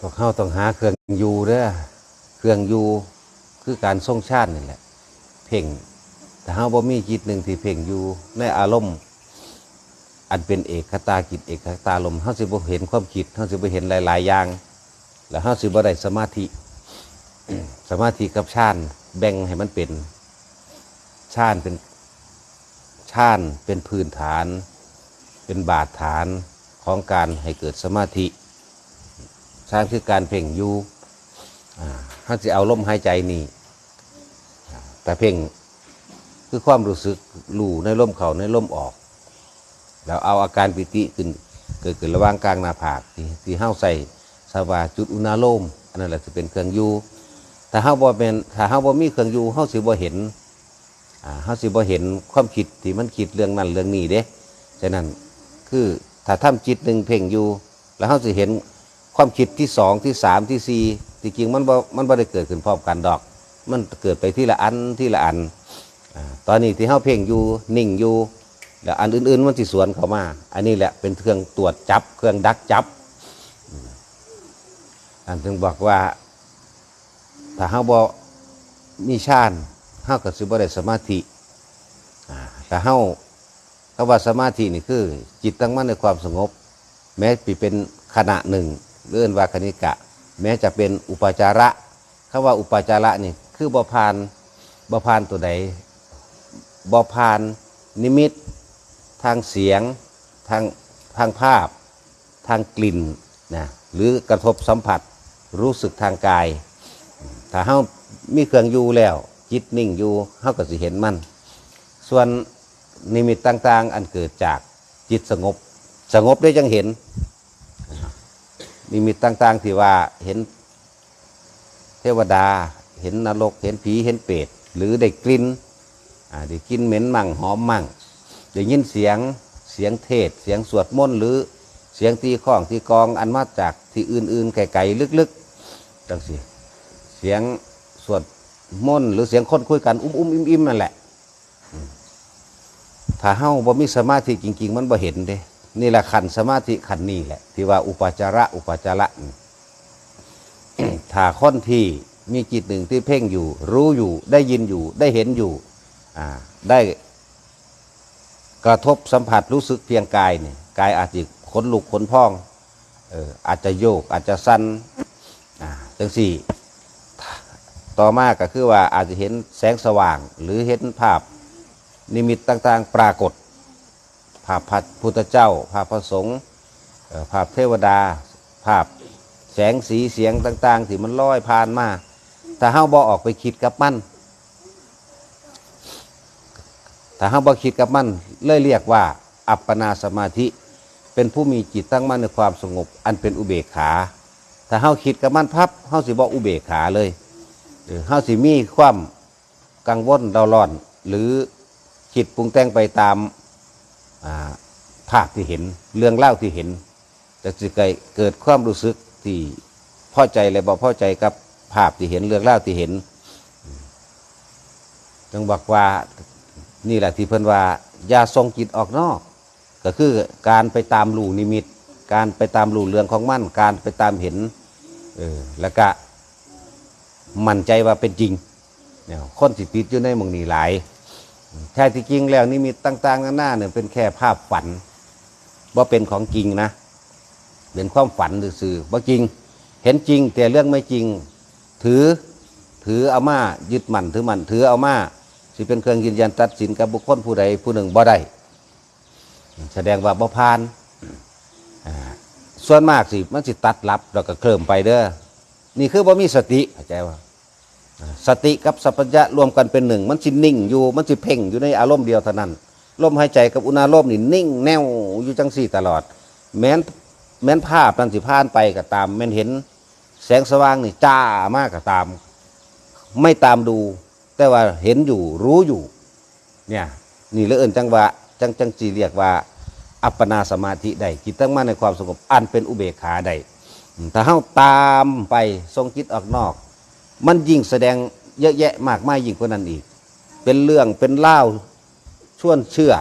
พวกเข้าต้องหาเครื่องอยู่เด้อเครื่องอยู่คือการทรงชาตินี่แหละ เพ่งแต่เฮาบ่มีจิตหนึ่งที่เพ่งอยู่ในอารมณ์ อันเป็นเอกคตากิจเอกคตาลมเฮาสิบ่เห็นความคิดเฮาสิบ่เห็นหลาย ๆ อย่าง แล้วเฮาสิบ่ได้สมาธิ สมาธิกับฌานแบ่งให้มันเป็นฌานเป็นฌานเป็นพื้นฐาน เป็นบาดฐานของการให้เกิดสมาธิ ฌานคือการเพ่งอยู่อ่าเฮาสิเอาลมหายใจนี่แต่เพ่งคือความรู้สึกรู้ในลมเข้าในลมออก แล้วเอาอาการปิติขึ้นเกิดขึ้นระหว่างกลางหน้าผากที่ที่เฮาใส่สวาจุดอุณาโลมอันนั้นแหละจะเป็นเครื่องอยู่ถ้าเฮาบ่เป็นถ้าเฮาบ่มีเครื่องอยู่เฮาสิบ่เห็นอ่าเฮาสิบ่เห็นความคิดที่มันคิดเรื่องนั้นเรื่องนี้เด้ฉะนั้นคือถ้าทำจิตหนึ่งเพ่งอยู่แล้วเฮาสิเห็น ความคิดที่สองที่สามที่สี่ที่จริงมันบ่มันบ่ได้เกิดขึ้นพร้อมกันดอก มันเกิดไปที่ละอันที่ละอันตอนนี้ที่เฮาเพ่งอยู่นิ่งอยู่แล้วอันอื่น ๆ มันสิสวนเข้ามา อันนี้แหละเป็นเครื่องตรวจจับ เครื่องดักจับ อันถึงบอกว่า ถ้าเฮาบ่มีฌานเฮาก็สิบ่ได้สมาธิอ่าแต่เฮาคำว่าสมาธินี่คือ จิตตั้งมั่นในความสงบ แม้ปีเป็นขณะหนึ่ง เรื่อนวาคณิกะ แม้จะเป็นอุปจาระคำว่าอุปจาระนี่คือบ่พานบ่พานตัวใดบ่พานนิมิต ทางเสียง ทางทางภาพ ทางกลิ่นนะหรือกระทบสัมผัสรู้สึกทางกาย ถ้าเฮามีเครื่องอยู่แล้ว จิตนิ่งอยู่เฮาก็สิเห็นมัน ส่วนนิมิตต่างๆ อันเกิดจากจิตสงบ สงบได้จังเห็น นิมิตต่างๆที่ว่าเห็นเทวดา เห็นนรก เห็นผี เห็นเปรต หรือได้กลิ่นอ่าได้กลิ่นเหม็นมั่งหอมมั่ง ได้ยินเสียง เสียงเทศ เสียงสวดมนต์หรือเสียงตีข้องตีกองอันมาจากที่อื่นๆไกลๆลึกๆจังสิเสียงสวดมนต์หรือเสียงคนคุยกันอุ้มๆอิ่มๆนั่นแหละอืมถ้าเฮาบ่มีสมาธิจริง ๆ มันบ่เห็นเด้ นี่แหละขันสมาธิขันนี้แหละ ที่ว่าอุปจาระอุปจาระถ้าคนที่มีจิตหนึ่งที่เพ่งอยู่ รู้อยู่ได้ยินอยู่ได้เห็นอยู่ได้กระทบสัมผัสรู้สึกเพียงกายเนี่ยกายอาจจะขนลุกขนพองเอออาจจะโยกอาจจะสั้นจังสี่ ต่อมาก็คือว่าอาจจะเห็นแสงสว่าง หรือเห็นภาพนิมิตต่างๆ ปรากฏ ภาพพระพุทธเจ้า ภาพพระสงฆ์ภาพเทวดา ภาพแสงสีเสียงต่างๆที่มันลอยผ่านมาถ้าเฮาบ่ออกไปคิดกับมันถ้าเฮาบ่คิดกับมันเลยเรียกว่า อัปปนาสมาธิ เป็นผู้มีจิตตั้งมั่นในความสงบ อันเป็นอุเบกขา ถ้าเฮาคิดกับมันพับเฮาสิบ่อุเบกขาเลยเออเฮาสิมีความกังวลเดาร้อน หรือคิดปรุงแต่งไปตาม ภาพที่เห็นเรื่องเล่าที่เห็นจะสิเกิดเกิดความรู้สึกที่พอใจและบ่พอใจกับภาพที่เห็นเรื่องเล่าที่เห็นจึงบอกว่านี่แหละที่เพิ่นว่าอย่าทรงจิตออกนอก ก็คือการไปตามลู่นิมิต การไปตามลู่เรื่องของมั่นการไปตามเห็นเออแล้วก็มั่นใจว่าเป็นจริงเนี่ยคนสิติดอยู่ในมองนี้หลาย แท้ที่จริงแล้วนิมิตต่างๆนานาเนี่ยเป็นแค่ภาพฝันว่าเป็นของจริงนะเป็นความฝันซื่อว่าจริง เห็นจริง แต่เรื่องไม่จริง ถือถือเอามายึดมั่นถือมั่นถือเอามาสิเป็นเครื่องยืนยันตัดสินกับบุคคลผู้ใดผู้หนึ่งบ่ได้แสดงว่าบ่พานส่วนมากสิมันสิตัดลับแล้วก็เคลิ่มไปเด้อนี่คือบ่มีสติเข้าใจว่า สติกับสัพพัญญะรวมกันเป็นหนึ่ง มันสินิ่งอยู่มันสิเพ่งอยู่ในอารมณ์เดียวเท่านั้นลมหายใจกับอุณาโลมนี่นิ่งแน่วอยู่จังสี่ตลอด แม้นแม้นภาพนั้นสิผ่านไปก็ตาม แม้นเห็นแสงสว่างนี่จ้ามากก็ตาม ไม่ตามดู แต่ว่าเห็นอยู่รู้อยู่ เนี่ยนี่เลยเอินจังว่าจังจังจีเรียกว่า อัปปนาสมาธิได้จิตตั้งมั่นในความสงบอันเป็นอุเบกขาได้ถ้าเฮาตามไปทรงจิตออกนอก มันยิ่งแสดงเยอะแยะมากมายยิ่งกว่านั้นอีก เป็นเรื่องเป็นเล่าชวนเชื่อ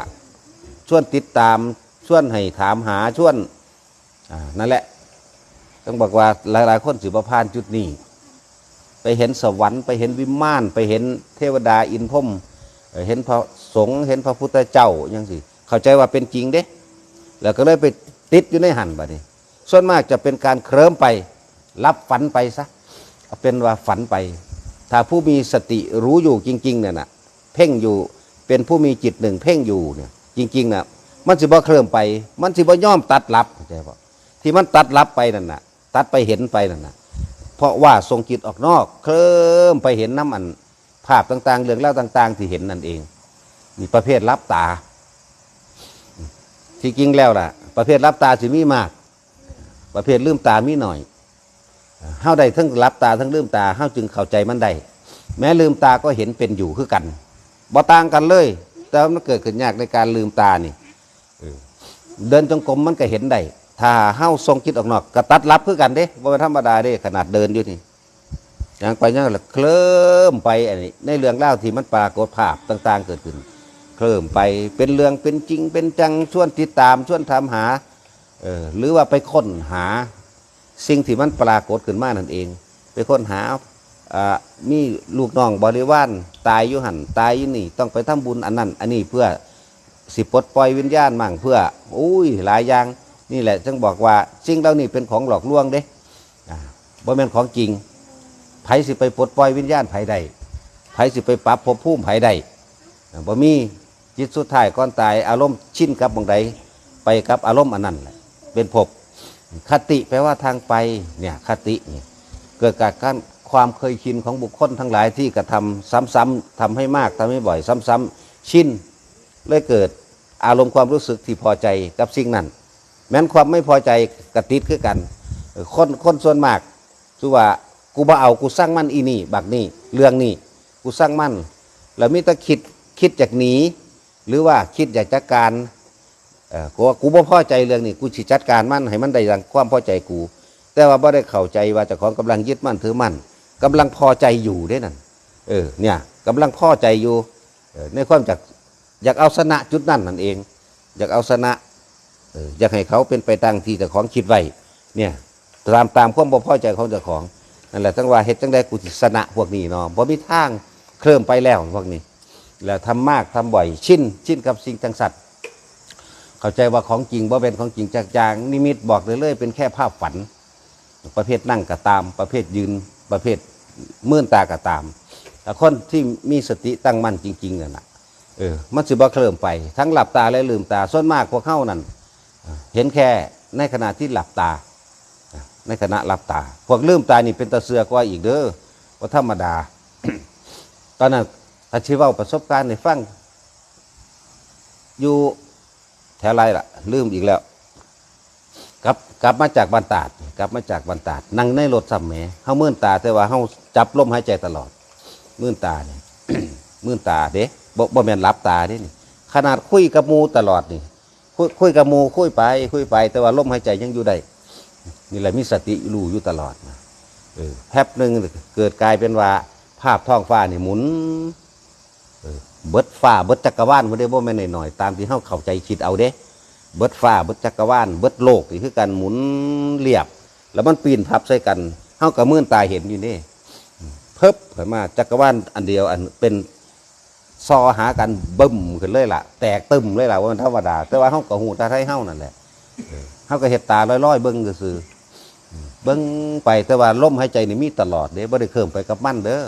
ชวนติดตามชวนให้ถามหาชวนอ่านั่นแหละ ต้องบอกว่าหลาย ๆ คนสิบผ่านจุดนี้ ไปเห็นสวรรค์ไปเห็นวิมาน ไปเห็นเทวดาอินพรมเอ่อเห็นพระสงฆ์เห็นพระพุทธเจ้าอย่างสิเข้าใจว่าเป็นจริงเด้ แล้วก็เลยไปติดอยู่ในหันบัดนี้ ส่วนมากจะเป็นการเคลิ้มไป รับฝันไปซะ เอาเป็นว่าฝันไป ถ้าผู้มีสติรู้อยู่จริง ๆ เนี่ยนะเพ่งอยู่เป็นผู้มีจิตหนึ่งเพ่งอยู่เนี่ยจริง ๆนะมันสิบ่เคลิ้มไป มันสิบ่ย่อมตัดลับเข้าใจป่ะที่มันตัดลับไปนั่นนะตัดไปเห็นไปนั่นนะเพราะว่าทรงจิตออกนอก เคลิ้มไปเห็นน้ำอัน ภาพต่าง ๆ เรื่องเล่าต่าง ๆ ที่เห็นนั่นเองมีประเภทรับตา ที่จริงแล้วล่ะ ประเภทรับตาสิมีมาก ประเภทลืมตามีหน่อย เฮาได้ทั้งรับตาทั้งลืมตาเฮาจึงเข้าใจมันได้แม้ลืมตาก็เห็นเป็นอยู่คือกันบ่ต่างกันเลย แต่ว่ามันเกิดขึ้นยากในการลืมตานี่เออเดินจงกรมมันก็เห็นได้ถ้าเฮาทรงจิตออกนอกก็ตัดรับคือกันเด้บ่เป็นธรรมดาเด้ขนาดเดินอยู่นี่ย่างไปย่างละเคลิ้มไปอันนี้ในเรื่องเล่าที่มันปรากฏภาพต่าง ๆ เกิดขึ้น เคลิ้มไปเป็นเรื่องเป็นจริงเป็นจังชวนติดตามชวนทำหาเออหรือว่าไปค้นหา สิ่งที่มันปรากฏขึ้นมานั่นเอง ไปค้นหาอ่ามีลูกน้องบริวารตายอยู่หันตายอยู่นี่ ต้องไปทำบุญอันนั้น อันนี้เพื่อสิปลดปล่อยวิญญาณมั่งเพื่ออุ้ยหลายอย่างนี่แหละจึงบอกว่าสิ่งเหล่านี้เป็นของหลอกลวงเด้บ่แม่นของจริงไผสิไปปลดปล่อยวิญญาณไผใดไผสิไปปรับภพภูมิไผใดบ่มีจิตสุดท้ายก่อนตายอารมณ์ชินกับบางใดไปกับอารมณ์อันนั้นแหละเป็นภพ คติแปลว่าทางไปเนี่ยคติเนี่ยเกิดจากการความเคยชินของบุคคลทั้งหลายที่กระทำซ้ำๆทำให้มากทำให้บ่อย ซ้ำๆชินเลยเกิดอารมณ์ความรู้สึกที่พอใจกับสิ่งนั้น แม้นความไม่พอใจกระติดคือกันคนคนส่วนมากคือว่ากูบ่เอากูสร้างมั่นอีนี่บักนี่เรื่องนี่กูสร้างมั่นแล้วมิตรคิดคิดจากหนีหรือว่าคิดอยากจัดการ กูว่ากูบ่พอใจเรื่องนี้กูสิจัดการมันให้มันได้ดังความพอใจกู แต่ว่าบ่ได้เข้าใจว่าเจ้าของกำลังยึดมั่นถือมั่นกำลังพอใจอยู่ได้นั่นเออเนี่ยกำลังพอใจอยู่เออในความจากอยากเอาชนะจุดนั่นนั่นเอง อยากเอาชนะเอออยากให้เขาเป็นไปตามที่เจ้าของคิดไว้เนี่ยตามตามความบ่พอใจของเจ้าของนั่นแหละทั้งว่าเฮ็ดจังได้กูสิชนะพวกนี้เนาะบ่มีทางเคลื่อนไปแล้วพวกนี้แล้วทำมากทำบ่อยชินชินกับสิ่งจังสัตว์ เข้าใจว่าของจริงบ่เป็นของจริงจากจางนิมิตบอกเลยเลยๆเป็นแค่ภาพฝัน ประเภทนั่งก็ตาม ประเภทยืนประเภทมื่นตาก็ตามแต่คนที่มีสติตั้งมั่นจริงๆน่ะนะเออมันสิบ่เคลื่อนไป ทั้งหลับตาและลืมตาส่วนมากพวกเข้านั่นเห็นแค่ในขณะที่หลับตา ในขณะหลับตา พวกลืมตานี่เป็นตะเสือกว่าอีกเด้อว่าธรรมดา ตอนนั้นถ้าชีว่าประสบการณ์ในฟังอยู่ ถวไรล่ะ ลืมอีกแล้วกลับกลับมาจากบันตาด กลับมาจากบันตาด นั่งในรถซ้ำแหมเฮามื่นตาแต่ว่าเฮาจับลมหายใจตลอด มื่นตาเนี่ยมื่นตาเด้บ่บ่แม่นหลับตาเด้นี่ ขนาดคุยกับมูตลอดนี่คุยคุยกับมูคุยไป คุยไป แต่ว่าลมหายใจยังอยู่ได้นี่แหละมีสติรู้อยู่ตลอดนะเออแป๊บหนึ่งเกิดกลายเป็นว่า ภาพท้องฟ้านี่หมุน เบิดฟ้าเบิดจักรวาลไม่ได้บ่แม่นหน่อยๆตามที่เฮาเข้าใจคิดเอาเด้ เบิดฟ้าเบิดจักรวาลเบิดโลกนี่คือการหมุนเรียบ แล้วมันปีนพับใส่กันเฮากับมื่นตาเห็นอยู่นี่เพิบขึ้นมาจักรวาลอันเดียวอันเป็นซอหากันบึ้มขึ้นเลยล่ะ แตกตึมเลยล่ะว่ามันธรรมดา แต่ว่าเฮากับหูตาไทยเฮานั่นแหละเฮาก็เห็ดตาลอยๆเบิ่งซื่อๆเบิ่งไปแต่ว่าลมหายใจนี่มีตลอดเด้บ่ได้เคลื่อนไปกับมันเด้อ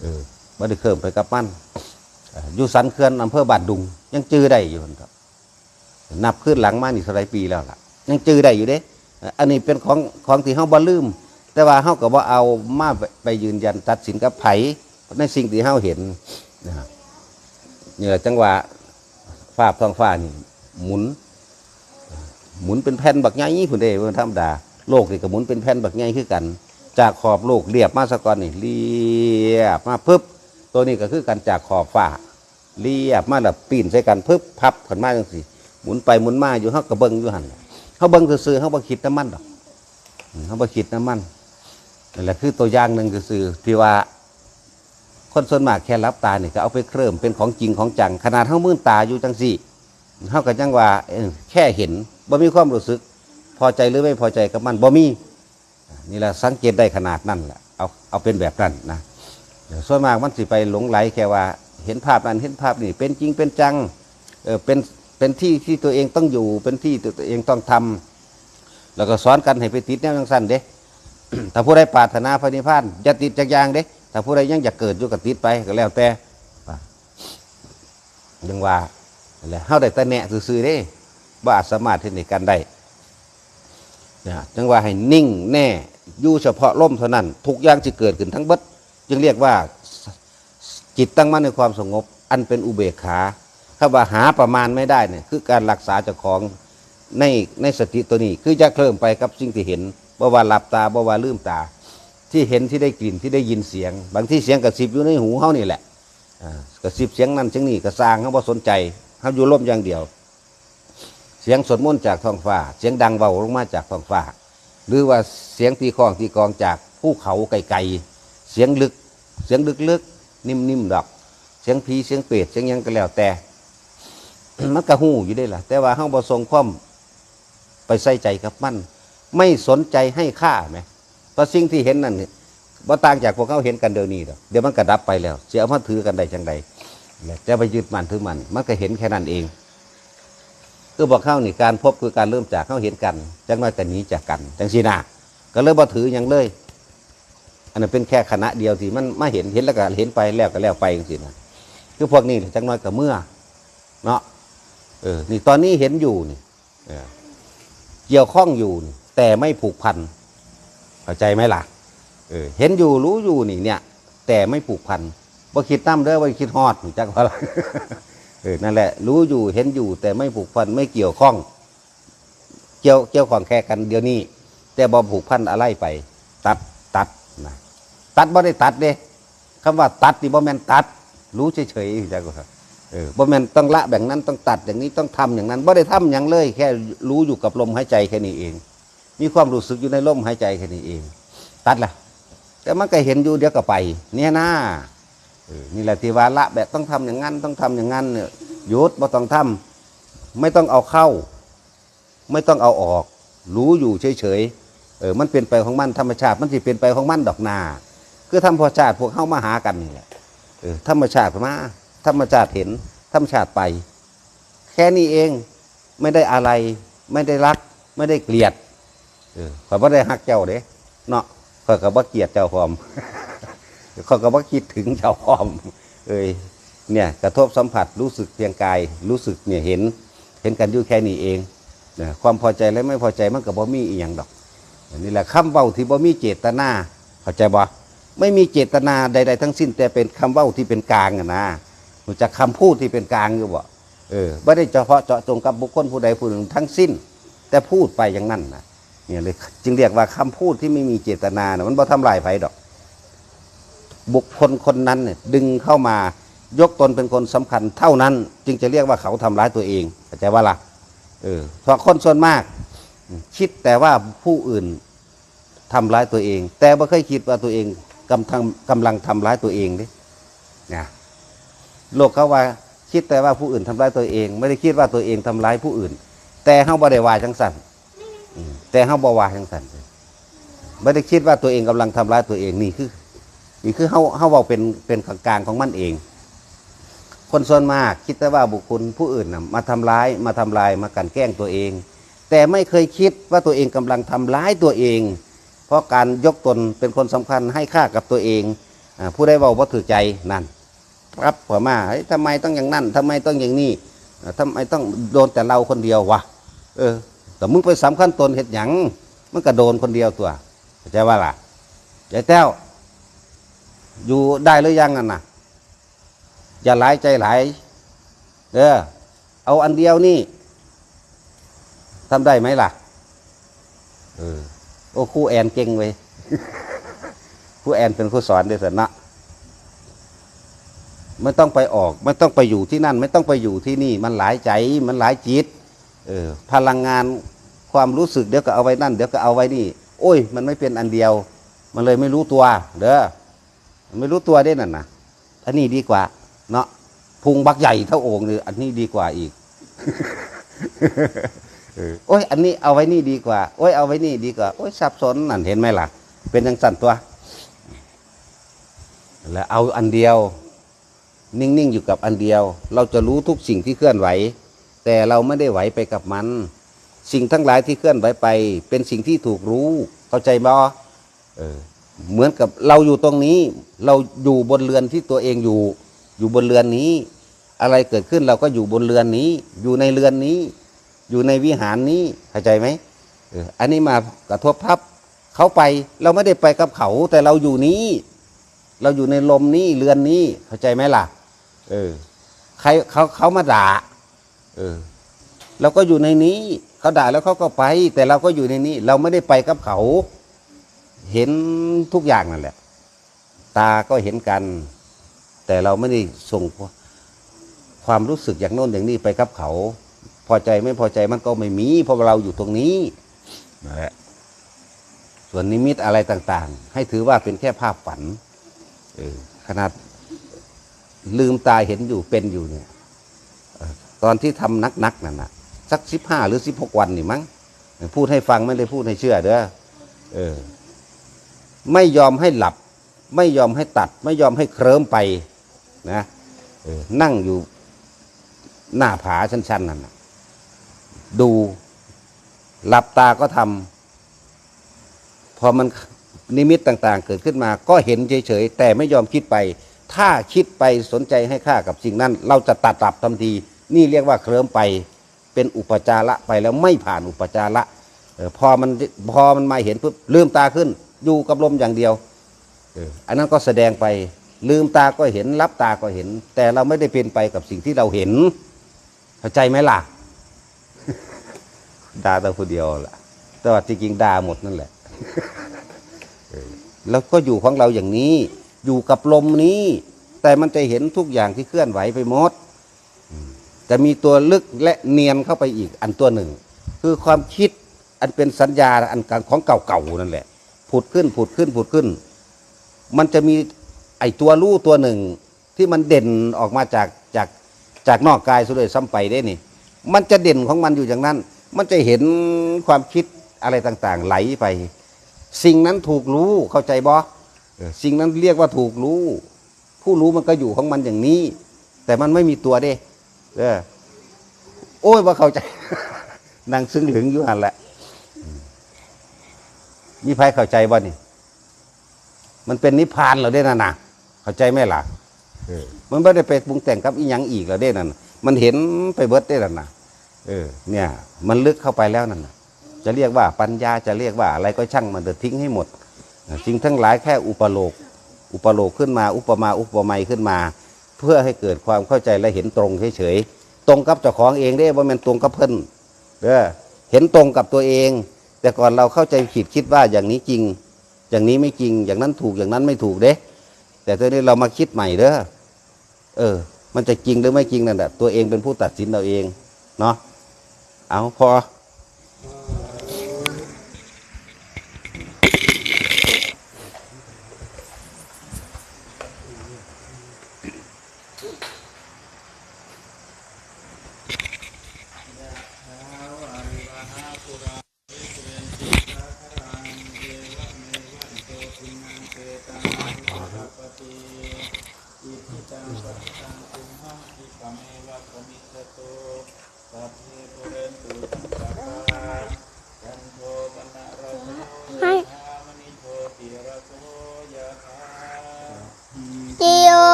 เออบ่ได้เคลื่อนไปกับมัน อยู่สันเขื่อนอำเภอบ้านดุง ยังจื้อได้อยู่นะครับนับขึ้นหลังมานี่เท่าไรปีแล้วล่ะ ยังจื้อได้อยู่เด้ อันนี้เป็นของของที่เฮาบ่ลืม แต่ว่าเฮาก็บ่เอามาไปไปยืนยันตัดสินกับไผในสิ่งที่เฮาเห็นนะครับเนี่ยจังหวะฟ้าท้องฟ้านี่หมุน หมุนเป็นแผ่นบักใหญ่พุ่นเด้เพิ่นธรรมดาโลกนี่ก็หมุนเป็นแผ่นบักใหญ่คือกัน จากขอบโลกเรียบมาสะก่อนนี่เรียบมาปึ๊บ ตัวนี้ก็คือกันจากขอบฟ้าเรียบมาแล้วปีนใส่กันปึ๊บพับขึ้นมาจังซี่หมุนไปหมุนมาอยู่เฮาก็เบิ่งอยู่หันเฮาเบิ่งซื่อเฮาบ่คิดน้ำมันดอกอืมเฮาบ่คิดน้ำมันนั่นแหละคือตัวอย่างหนึ่งซื่อที่ว่า คนส่วนมากแค่รับตาเนี่ยก็เอาไปเคลิ่มเป็นของจริงของจังขนาดเท่ามื่นตาอยู่จังสี่เท่ากับจังว่าแค่เห็นบ่มีความรู้สึก พอใจหรือไม่พอใจกับมันบ่มีนี่แหละสังเกตได้ขนาดนั่นแหละเอาเอาเป็นแบบนั้นนะ ส่วนมากมันสิไปหลงไหลแค่ว่า เห็นภาพนั้นเห็นภาพนี่เป็นจริงเป็นจังเออเป็นเป็นที่ที่ตัวเองต้องอยู่ เป็นที่ตัวเองต้องทำแล้วก็สอนกันให้ไปติดแนวจังสั้นเด้ถ้าผู้ใดปรารถนาพระนิพพานจะติดจากอย่างเด้ถ้าผู้ใดยังอยากเกิดอยู่กับติดไปก็แล้วแต่ยังว่านั่นแหละเฮาได้แต่แหนะซื่อๆเด้บ่าสามารถที่ในกันได้นะจังว่าให้นิ่งแน่อยู่เฉพาะล่มเท่านั้น ทุกอย่างจะเกิดขึ้นทั้งเบิด จึงเรียกว่าจิตตั้งมั่นในความสงบ อันเป็นอุเบกขาถ้าว่าหาประมาณไม่ได้เนี่ยคือการรักษาเจ้าของในในสติตัวนี้ คือจะเคลื่อนไปกับสิ่งที่เห็นบ่ว่าหลับตาบ่ว่าลืมตา ที่เห็นที่ได้กลิ่นที่ได้ยินเสียง บางที่เสียงกระซิบอยู่ในหูเฮานี่แหละกระซิบเสียงนั้นเสียงนี้กระซางเขาบ่สนใจเฮาอยู่ร่มอย่างเดียว เสียงสดมนต์จากท้องฟ้า เสียงดังเบาลงมาจากท้องฟ้า หรือว่าเสียงตีคองตีกองจากภูเขาไกลๆ เสียงลึก เสียงลึกๆนิ่มๆดอก เสียงผีเสียงเปรตเสียงยังก็แล้วแต่ มันก็หูอยู่ได้ล่ะ แต่ว่าเฮาบ่ทรงความไปใส่ใจกับมัน ไม่สนใจให้ค่าไหมเพราะสิ่งที่เห็นนั่นนี่บ่ต่างจากพวกเขาเห็นกันเดี๋ยวนี้ดอกเดี๋ยวมันก็ดับไปแล้วจะเอามาถือกันได้จังใดจะไปยึดมันถือมัน มันก็เห็นแค่นั้นเองคือบอกเข้านี่การพบคือการเริ่มจากเขาเห็นกันจังน้อยกันนี้จากกันจังสีนาก็เลยบ่ถืออย่างเลย อันนั้นเป็นแค่คณะเดียวที่มันมาเห็นเห็นแล้วก็เห็นไปแล้วก็แล้วไปจังสินะคือพวกนี้จังน้อยกับเมื่อ เนาะเออนี่ตอนนี้เห็นอยู่นี่เออเกี่ยวข้องอยู่นี่แต่ไม่ผูกพันเข้าใจไหมล่ะเออเห็นอยู่รู้อยู่นี่เนี่ย แต่ไม่ผูกพันบ่าคิดตั้มเด้อบ่คิดฮอดจักว่าล่ะเออนั่นแหละ รู้อยู่เห็นอยู่ แต่ไม่ผูกพันไม่เกี่ยวข้อง เกี่ยวเกี่ยวข้องแค่กันเดี๋ยวนี้ แต่บ่ผูกพันอะไรไป ตัดตัด นะตัดบ่ได้ตัดเด้คำว่าตัดนี่บ่แม่นตัด รู้เฉยๆจังว่าเออบ่แม่นต้องละแบ่งนั้นต้องตัดอย่างนี้ต้องทำอย่างนั้นบ่ได้ทำอย่างเลย แค่รู้อยู่กับลมหายใจแค่นี้เอง มีความรู้สึกอยู่ในลมหายใจแค่นี้เอง ตัดล่ะแต่มันก็เห็นอยู่เดี๋ยวก็ไป เนี่ยนะเออนี่แหละที่ว่าละแบบต้องทำอย่างนั้นต้องทำอย่างนั้นเนี่ยยุดบ่ต้องทำไม่ต้องเอาเข้า ไม่ต้องเอาออก รู้อยู่เฉยๆ เออมันเป็นไปของมันธรรมชาติมันสิเป็นไปของมันดอกนาคือธรรมชาติพวกเข้ามาหากันนี่แหละเออธรรมชาติมาธรรมชาติเห็นธรรมชาติไป แค่นี้เองไม่ได้อะไร ไม่ได้รัก ไม่ได้เกลียดเออข่อยบ่ได้ฮักเจ้าเด้เนาะข่อยก็บ่เกลียดเจ้าพร้อมเขาก็ว่าคิดถึงชาวอ้อม เอ้ยเนี่ยกระทบสัมผัสรู้สึกเพียงกาย รู้สึกเนี่ยเห็น เห็นกันอยู่แค่นี้เองนะความพอใจและไม่พอใจมันก็บ่มีอีหยังดอก นี่แหละคำเว้าที่บ่มีเจตนาเข้าใจบ่ไม่มีเจตนาใด ๆ ทั้งสิ้นแต่เป็นคำเว้าที่เป็นกลางนะรู้จักคำพูดที่เป็นกลางอยู่บ่เออไม่ได้เฉพาะเจาะจงกับบุคคลผู้ใดผู้หนึ่งทั้งสิ้น แต่พูดไปอย่างนั้นนะเนี่ยเลยจึงเรียกว่าคำพูดที่ไม่มีเจตนานะมันบ่ทำลายไผดอก บุคคลคนนั้นเนี่ยดึงเข้ามายกตนเป็นคนสำคัญเท่านั้น จึงจะเรียกว่าเขาทำร้ายตัวเองเข้าใจว่าล่ะเออเพราะคนส่วนมาก คิดแต่ว่าผู้อื่นทำร้ายตัวเอง แต่ไม่เคยคิดว่าตัวเองกำลังกำลังทำร้ายตัวเองดินะโลกเขาว่าคิดแต่ว่าผู้อื่นทำร้ายตัวเอง ไม่ได้คิดว่าตัวเองทำร้ายผู้อื่น แต่เขาบ่ได้ว่าจังสันแต่เขาบ่ว่าจังสันไม่ได้คิดว่าตัวเองกำลังทำร้ายตัวเองนี่คือนี่คือเขาเขาบอกเป็นเป็นกลางของมันเอง คนส่วนมากคิดแต่ว่าบุคคลผู้อื่นนะมาทำร้ายมาทำลายมากันแกล้งตัวเอง แต่ไม่เคยคิดว่าตัวเองกำลังทำร้ายตัวเอง เพราะการยกตนเป็นคนสำคัญให้ค่ากับตัวเองอผู้ได้เบาว่าถือใจนั่นครับผัวมาเฮ้ยทำไมต้องอย่างนั้นทำไมต้องอย่างนี้อ่าทำไมต้องโดนแต่เราคนเดียววะเออ แต่มึงไปสำคัญตนเห็ดหยังมันก็โดนคนเดียวตัวเข้าใจว่าล่ะใจแต้วอยู่ได้หรือยังอะนะอย่าหลายใจหลายเด้อเอาอันเดียวนี่ ทำได้ไหมล่ะ เออ โอ้ครูแอนเก่งเว้ยครูแอนเป็นครูสอนเดสนะไม่ต้องไปออก ไม่ต้องไปอยู่ที่นั่น ไม่ต้องไปอยู่ที่นี่ มันหลายใจ มันหลายจิต เออ พลังงานความรู้สึกเดี๋ยวก็เอาไว้นั่น เดี๋ยวก็เอาไว้นี่ โอ้ย มันไม่เป็นอันเดียว มันเลยไม่รู้ตัว เด้อไม่รู้ตัวได้นั่นนะอันนี้ดีกว่า เนาะพุงบักใหญ่เท่าโอ่งเลยอันนี้ดีกว่าอีก โอ้ยอันนี้เอาไว้นี่ดีกว่า โอ้ยเอาไว้นี่ดีกว่า โอ้ยสับสนนั่นเห็นไหมล่ะ เป็นจังสั่นตัว แล้วเอาอันเดียว นิ่งๆอยู่กับอันเดียว เราจะรู้ทุกสิ่งที่เคลื่อนไหว แต่เราไม่ได้ไหวไปกับมัน สิ่งทั้งหลายที่เคลื่อนไหวไป เป็นสิ่งที่ถูกรู้ เข้าใจบ่เออเหมือนกับเราอยู่ตรงนี้ เราอยู่บนเรือนที่ตัวเองอยู่ อยู่บนเรือนนี้ อะไรเกิดขึ้นเราก็อยู่บนเรือนนี้ อยู่ในเรือนนี้ อยู่ในวิหารนี้เข้าใจไหมเอออันนี้มากระทบพับเขาไปเราไม่ได้ไปกับเขา แต่เราอยู่นี้ เราอยู่ในลมนี้เรือนนี้เข้าใจไหมล่ะ เออใครเขาเขามาด่า เออเราก็อยู่ในนี้ เขาด่าแล้วเขาก็ไป แต่เราก็อยู่ในนี้ เราไม่ได้ไปกับเขา เห็นทุกอย่างนั่นแหละ ตาก็เห็นกัน แต่เราไม่ได้ส่งความรู้สึกอย่างโน้นอย่างนี้ไปกับเขา พอใจไม่พอใจมันก็ไม่มี เพราะเราอยู่ตรงนี้นั่นแหละส่วนนิมิตอะไรต่าง ๆ ให้ถือว่าเป็นแค่ภาพฝันเออขนาดลืมตาเห็นอยู่เป็นอยู่เนี่ยตอนที่ทำนักๆนั่นนะสักสิบห้าหรือสิบหกวันนี่มั้งพูดให้ฟังไม่ได้พูดให้เชื่อเด้อเออ ไม่ยอมให้หลับ ไม่ยอมให้ตัด ไม่ยอมให้เคลิ้มไปนะออนั่งอยู่หน้าผาชันๆนั่นนะ ดู หลับตาก็ทำพอมันนิมิตต่าง ๆ เกิดขึ้นมา ก็เห็นเฉยๆแต่ไม่ยอมคิดไป ถ้าคิดไปสนใจให้ค่ากับสิ่งนั้น เราจะตัดตับทันที นี่เรียกว่าเคลิ้มไปเป็นอุปจาระไปแล้วไม่ผ่านอุปจาระออพอมันพอมันมาเห็นปุ๊บลืมตาขึ้น อยู่กับลมอย่างเดียวอออันนั้นก็แสดงไปลืมตาก็เห็นรับตาก็เห็น แต่เราไม่ได้เป็นไปกับสิ่งที่เราเห็นเข้าใจไหมล่ะ ด่าแต่คนเดียวล่ะ แต่ว่าจริงๆด่าหมดนั่นแหละแล้วก็อยู่ของเราอย่างนี้ อยู่กับลมนี้ แต่มันจะเห็นทุกอย่างที่เคลื่อนไหวไปหมดอืมจะมีตัวลึกและเนียนเข้าไปอีกอันตัวหนึ่ง คือความคิดอันเป็นสัญญาอันการของเก่าๆนั่นแหละผุดขึ้นผุดขึ้นผุดขึ้น มันจะมีไอตัวรู้ตัวหนึ่ง ที่มันเด่นออกมาจากจากจากนอกกายสุดเลยซ้ำไปได้นี่ มันจะเด่นของมันอยู่อย่างนั้น มันจะเห็นความคิดอะไรต่างๆ ไหลไป สิ่งนั้นถูกรู้เข้าใจบ่เอสิ่งนั้นเรียกว่าถูกรู้ ผู้รู้มันก็อยู่ของมันอย่างนี้ แต่มันไม่มีตัวเด้เออโอ้ยว่าเข้าใจนางซึ้งหึงอยู่หันแหละมีใครเข้าใจบ่นี่ มันเป็นนิพพานเราได้น่ะนะเข้าใจไหมล่ะมันไม่ได้ไปปรุงแต่งกับอีหยังอีกแล้วเด้นั่นมันเห็นไปเบิดได้นั่นนะ เออเนี่ยมันลึกเข้าไปแล้วนั่นนะจะเรียกว่าปัญญาจะเรียกว่าอะไรก็ช่างมันเถอะทิ้งให้หมดสิ่งทั้งหลายแค่อุปโลก อุปโลกขึ้นมา อุปมาอุปไมยขึ้นมา เพื่อให้เกิดความเข้าใจและเห็นตรงเฉยๆตรงกับเจ้าของเองได้ว่ามันตรงกับเพิ่นเด้อเห็นตรงกับตัวเอง แต่ก่อนเราเข้าใจผิดคิดว่าอย่างนี้จริง อย่างนี้ไม่จริง อย่างนั้นถูกอย่างนั้นไม่ถูกเด้แต่ตอนนี้เรามาคิดใหม่เด้อเออ มันจะจริงหรือไม่จริงนั่นแหละตัวเองเป็นผู้ตัดสินเราเองเนาะ เอาพอ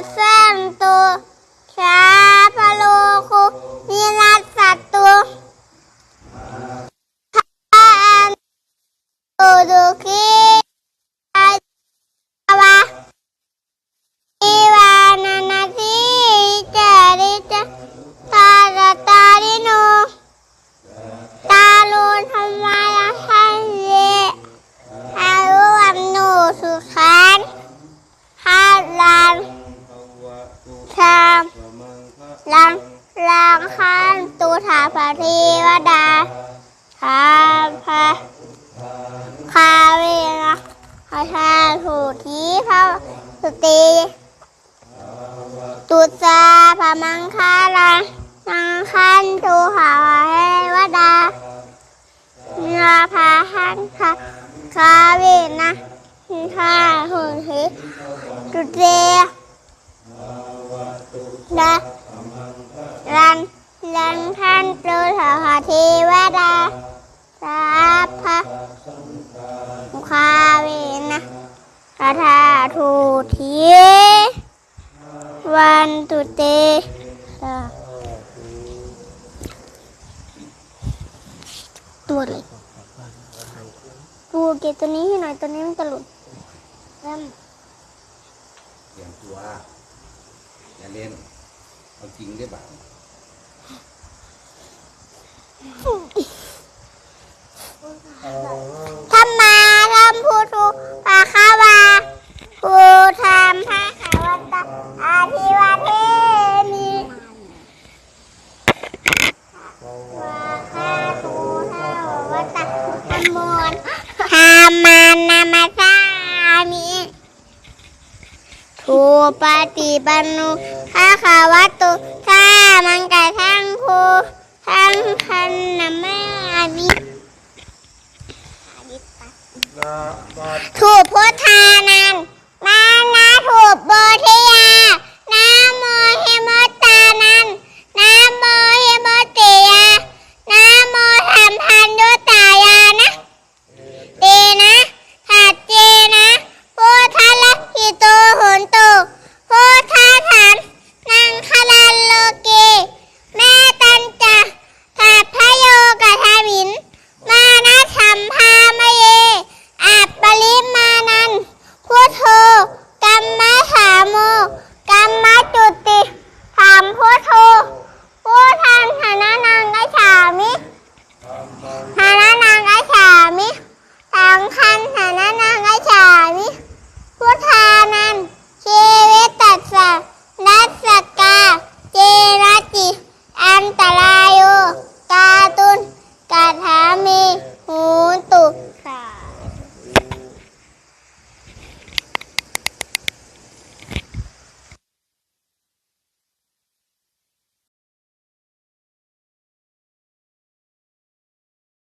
รินาแซนตุชาพะโลคุนินัสสัตตุทานตุดุคิอายวะอิวานานาทิจาริจาตาตาตาริโนตาลุธรรมายาคันเยอารุวันโนสุขัน ห้าลังชามลังลังขันตู ถาพระเทีวดาทาพระคาเวนะพระชาถูทีพระสติตุจาพระมังคาลังนังขันตูหาเทวดาเนื้อพาหันคาคาเวทาโหหิตุเตนะรัน รันทันตุสหเทวดาสาพะคาเวนะคาถาทูทีวันตุเตตัวเลยดูเกตตัวนี้ให้หน่อยตัวนี้มันจะหลุดเริ่มเตรียมตัว อย่าเล่น เอาจริงได้บ้าง ธรรมาธรรมพุทธุปะคะวาภูธรรมภะคะวะตะอาทิวาเทมิวะคาภูทาวตะธรรมโมนธรรมานามาสามิทูปฏิปันโนภะคะวตุสามังกะทั้ง nama Abi. Thuộc phố Tha Nan, Ma Na Thuộc Bồ Thi A, Nam Mô Hi Mô Ta Nan, Nam Mô Hi Mô Tỳ A, Nam Mô Tham Thanh Đô Tài A. พุทโธกรมมะสาโมกรมมะจุติสามพุทโธ